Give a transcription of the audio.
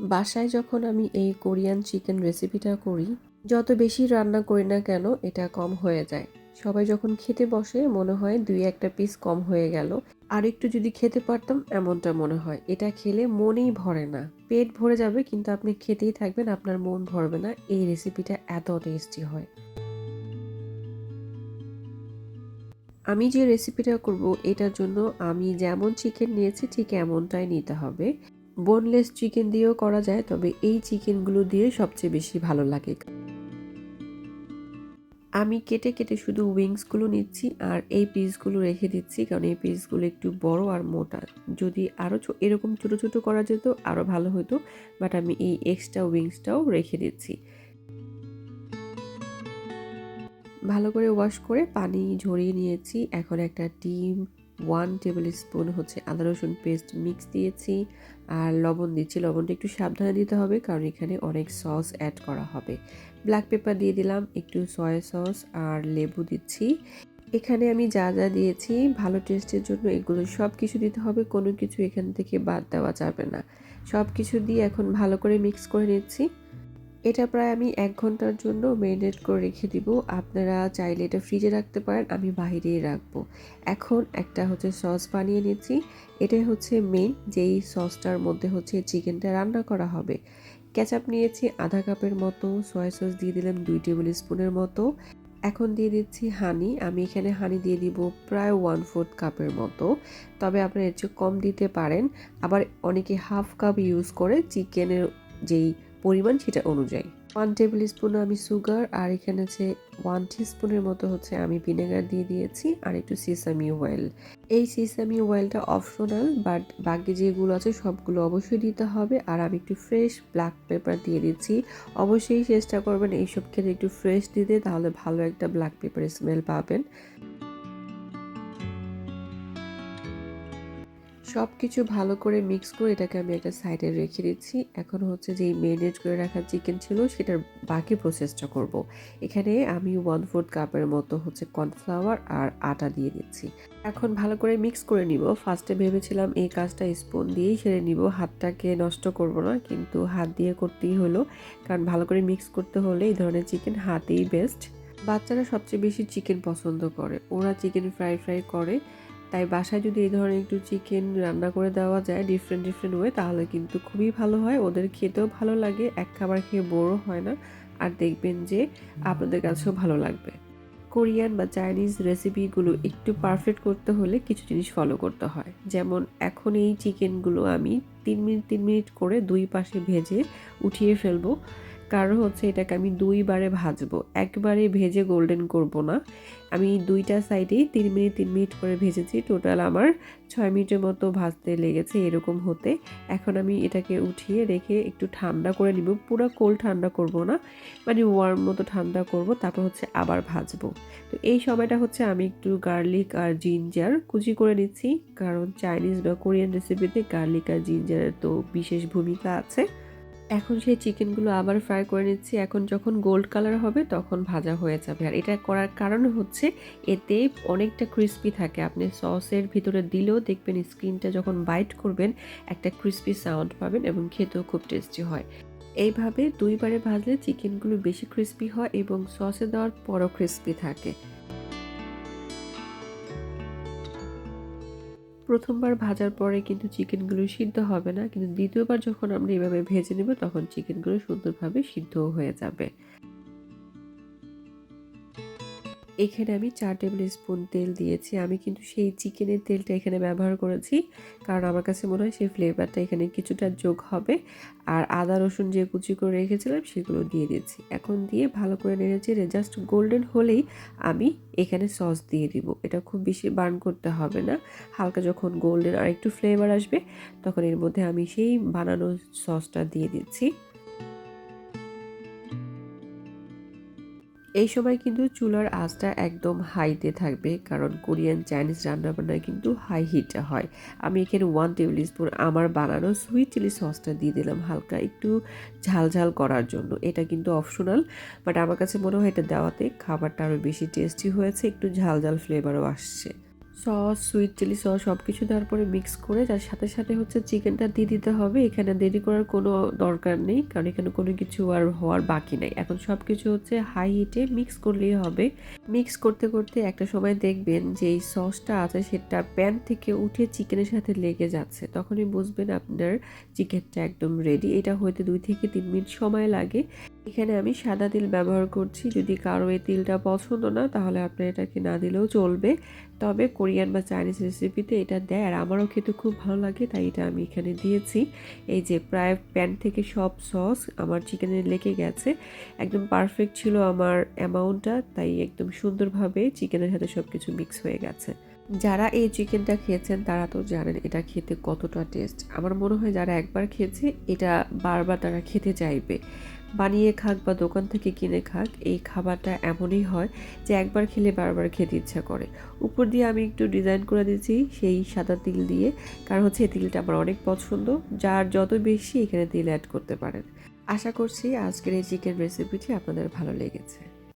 বাসায় যখন আমি এই কোরিয়ান চিকেন রেসিপিটা করি, যত বেশি রান্না করি না কেন এটা কম হয়ে যায়। সবাই যখন খেতে বসে, মনে হয় দুই একটা পিস কম হয়ে গেল। আর একটু যদি খেতে পারতাম, এমনটা মনে হয়। এটা খেলে মনেই ভরে না। পেট ভরে যাবে, কিন্তু আপনি খেতেই থাকবেন, আপনার মন ভরবে না। এই রেসিপিটা এত টেস্টি হয়। আমি যে রেসিপিটা করব, এটার জন্য আমি যেমন চিকেন নিয়েছি, ঠিক এমনটাই নিতে হবে। বোনলেস চিকেন দিয়েও করা যায়, তবে এই চিকেনগুলো দিয়ে সবচেয়ে বেশি ভালো লাগে। আমি কেটে কেটে শুধু উইংসগুলো নিচ্ছি আর এই পিসগুলো রেখে দিচ্ছি, কারণ এই পিসগুলো একটু বড় আর মোটা। যদি আরও এরকম ছোট ছোট করা যেত আরও ভালো হতো বাট আমি এই এক্সট্রা উইংসটাও রেখে দিচ্ছি। ভালো করে ওয়াশ করে পানি ঝরিয়ে নিয়েছি। এখন একটা ডিম ওয়ান টেবিল স্পুন হচ্ছে আদা রসুন পেস্ট মিক্স দিয়েছি আর লবণ দিচ্ছি। লবণটা একটু সাবধানে দিতে হবে কারণ এখানে অনেক সস অ্যাড করা হবে। ব্ল্যাক পেপার দিয়ে দিলাম, একটু সয়া সস আর লেবু দিচ্ছি। এখানে আমি যা যা দিয়েছি, ভালো টেস্টের জন্য এগুলো সব কিছু দিতে হবে, কোনো কিছু এখান থেকে বাদ দেওয়া যাবে না। সব কিছু দিয়ে এখন ভালো করে মিক্স করে নিচ্ছি। এটা প্রায় আমি এক ঘণ্টার জন্য মেরিনেট করে রেখে দিব। আপনারা চাইলে এটা ফ্রিজে রাখতে পারেন, আমি বাহিরেই রাখব। এখন একটা হচ্ছে সস বানিয়ে নিচ্ছি। এটাই হচ্ছে মেন যেই সসটার মধ্যে হচ্ছে চিকেনটা রান্না করা হবে। ক্যাচাপ নিয়েছি আধা কাপের মতো সয়া সস দিয়ে দিলাম দুই টেবিল স্পুনের মতো। এখন দিয়ে দিচ্ছি হানি আমি এখানে হানি দিয়ে দিব প্রায় ওয়ান ফোর্থ কাপের মতো। তবে আপনারা এর চেয়ে কম দিতে পারেন। আবার অনেকে হাফ কাপ ইউজ করে চিকেনের যেই পরিমাণ সেটা অনুযায়ী। ওয়ান টেবিল স্পুন আমি সুগার আর এখানে আছে ওয়ান স্পুনের মতো হচ্ছে আমি ভিনেগার দিয়ে দিয়েছি, আর একটু সিসামি অয়েল এই সিসামি অয়েলটা অপশনাল বাট বাকি যেগুলো আছে সবগুলো অবশ্যই দিতে হবে, আর আমি একটু ফ্রেশ ব্ল্যাক পেপার দিয়ে দিচ্ছি। অবশ্যই চেষ্টা করবেন এইসব ক্ষেত্রে একটু ফ্রেশ দিতে, তাহলে ভালো একটা ব্ল্যাক পেপারের স্মেল পাবেন। সব কিছু ভালো করে মিক্স করে এটাকে আমি একটা সাইডে রেখে দিচ্ছি। এখন হচ্ছে যেই মেরিনেট করে রাখা চিকেন ছিল, সেটার বাকি প্রসেসটা করব। এখানে আমি ওয়ান ফোর্থ কাপের মতো হচ্ছে কর্নফ্লাওয়ার আর আটা দিয়ে দিচ্ছি। এখন ভালো করে মিক্স করে নিব। ফার্স্টে ভেবেছিলাম এই কাজটা স্পুন দিয়েই সেরে নিব। হাতটাকে নষ্ট করব না, কিন্তু হাত দিয়ে করতেই হলো। কারণ ভালো করে মিক্স করতে হলে এই ধরনের চিকেন হাতেই বেস্ট বাচ্চারা সবচেয়ে বেশি চিকেন পছন্দ করে। ওরা চিকেন ফ্রাই ফ্রাই করে। তাই বাসায় যদি এই ধরনের একটু চিকেন রান্না করে দেওয়া যায় ডিফারেন্ট ডিফারেন্ট ওয়ে তাহলে কিন্তু খুবই ভালো হয়। ওদের খেতেও ভালো লাগে, এক খাবার খেয়ে বড়ো হয় না। আর দেখবেন যে আপনাদের কাছেও ভালো লাগবে। কোরিয়ান বা চাইনিজ রেসিপিগুলো একটু পারফেক্ট করতে হলে কিছু জিনিস ফলো করতে হয়। যেমন এখন এই চিকেনগুলো আমি তিন মিনিট তিন মিনিট করে দুই পাশে ভেজে উঠিয়ে ফেলব। কারণ হচ্ছে এটাকে আমি দুইবারে ভাজবো। একবারে ভেজে গোল্ডেন করব না। আমি দুইটা সাইডেই তিন মিনিট তিন মিনিট করে ভেজেছি। টোটাল আমার ছয় মিনিটের মতো ভাজতে লেগেছে এরকম হতে। এখন আমি এটাকে উঠিয়ে রেখে একটু ঠান্ডা করে নিব। পুরো কোল্ড ঠান্ডা করব না। মানে ওয়ার্ম মতো ঠান্ডা করব। তারপর হচ্ছে আবার ভাজবো। তো এই সময়টা হচ্ছে আমি একটু গার্লিক আর জিঞ্জার কুচি করে নিচ্ছি। কারণ চাইনিজ বা কোরিয়ান রেসিপিতে গার্লিক আর জিঞ্জারের তো বিশেষ ভূমিকা আছে। এখন সেই চিকেনগুলো আবার ফ্রাই করে নিচ্ছি। এখন যখন গোল্ড কালার হবে তখন ভাজা হয়ে যাবে। আর এটা করার কারণ হচ্ছে এতে অনেকটা ক্রিস্পি থাকে। আপনি সসের ভিতরে দিলেও দেখবেন স্ক্রিনটা যখন বাইট করবেন, একটা ক্রিস্পি সাউন্ড পাবেন এবং খেতেও খুব টেস্টি হয়। এইভাবে দুইবারে ভাজলে চিকেনগুলো বেশি ক্রিস্পি হয় এবং সসে দেওয়ার পরও ক্রিস্পি থাকে। প্রথমবার ভাজার পরে কিন্তু চিকেনগুলো সিদ্ধ হবে না। কিন্তু দ্বিতীয়বার যখন আমরা এভাবে ভেজে নেব, তখন চিকেনগুলো সুন্দরভাবে সিদ্ধ হয়ে যাবে। এখানে আমি চার টেবিল স্পুন তেল দিয়েছি। আমি কিন্তু সেই চিকেনের তেলটা এখানে ব্যবহার করেছি। কারণ আমার কাছে মনে হয় সেই ফ্লেভারটা এখানে কিছুটা যোগ হবে। আর আদা, রসুন যে কুচি করে রেখেছিলাম, সেগুলো দিয়ে দিয়েছি। এখন দিয়ে ভালো করে নেড়ে চেড়ে জাস্ট গোল্ডেন হলেই আমি এখানে সস দিয়ে দিব। এটা খুব বেশি বার্ন করতে হবে না। হালকা যখন গোল্ডেন আর একটু ফ্লেভার আসবে, তখন এর মধ্যে আমি সেই বানানো সসটা দিয়ে দিচ্ছি। এই সময় কিন্তু চুলার আঁচটা একদম হাইতে থাকবে, কারণ কোরিয়ান চাইনিজ রান্নাবান্নায় কিন্তু হাই হিটে হয়। আমি এখানে ওয়ান টেবিল স্পুন আমার বানানো সুইট চিলি সসটা দিয়ে দিলাম হালকা একটু ঝালঝাল ঝাল করার জন্য। এটা কিন্তু অপশনাল বাট আমার কাছে মনে হয় এটা দেওয়াতে খাবারটা আরও বেশি টেস্টি হয়েছে, একটু ঝালঝাল ঝাল ফ্লেভারও আসছে। সস সুইট চিলি সস সব কিছু দেওয়ার পরে মিক্স করে, তার সাথে সাথে হচ্ছে চিকেনটা দিয়ে দিতে হবে। এখানে দেরি করার কোনো দরকার নেই, কারণ এখানে কোনো কিছু আর হওয়ার বাকি নাই। এখন সব কিছু হচ্ছে হাই হিটে মিক্স করলেই হবে। মিক্স করতে করতে একটা সময় দেখবেন যে এই সসটা আছে, সেটা প্যান থেকে উঠে চিকেনের সাথে লেগে যাচ্ছে। তখনই বুঝবেন আপনার চিকেনটা একদম রেডি এটা হইতে দুই থেকে তিন মিনিট সময় লাগে। এখানে আমি সাদা তিল ব্যবহার করছি। যদি কারও এই তিলটা পছন্দ না, তাহলে আপনার এটাকে না দিলেও চলবে। তবে কোরিয়ান বা চাইনিজ রেসিপিতে এটা দেয় আর আমারও খেতে খুব ভালো লাগে, তাই এটা আমি এখানে দিয়েছি। এই যে প্রায় প্যান থেকে সব সস আমার চিকেনে লেগে গেছে। একদম পারফেক্ট ছিল আমার অ্যামাউন্টটা, তাই একদম সুন্দরভাবে চিকেনের সাথে সব কিছু মিক্স হয়ে গেছে। যারা এই চিকেনটা খেয়েছেন, তারা তো জানেন এটা খেতে কতটা টেস্ট। আমার মনে হয় যারা একবার খেয়েছে, এটা বারবার তারা খেতে চাইবে। বানিয়ে খাক বা দোকান থেকে কিনে খাক, এই খাবারটা এমনই হয় যে একবার খেলে বারবার খেতে ইচ্ছা করে। উপর দিয়ে আমি একটু ডিজাইন করে দিয়েছি, সেই সাদা তিল দিয়ে। কারণ হচ্ছে এই তিলটা আমার অনেক পছন্দ, যার যত বেশি এখানে তিল অ্যাড করতে পারেন। আশা করছি আজকের এই চিকেন রেসিপিটি আপনাদের ভালো লেগেছে।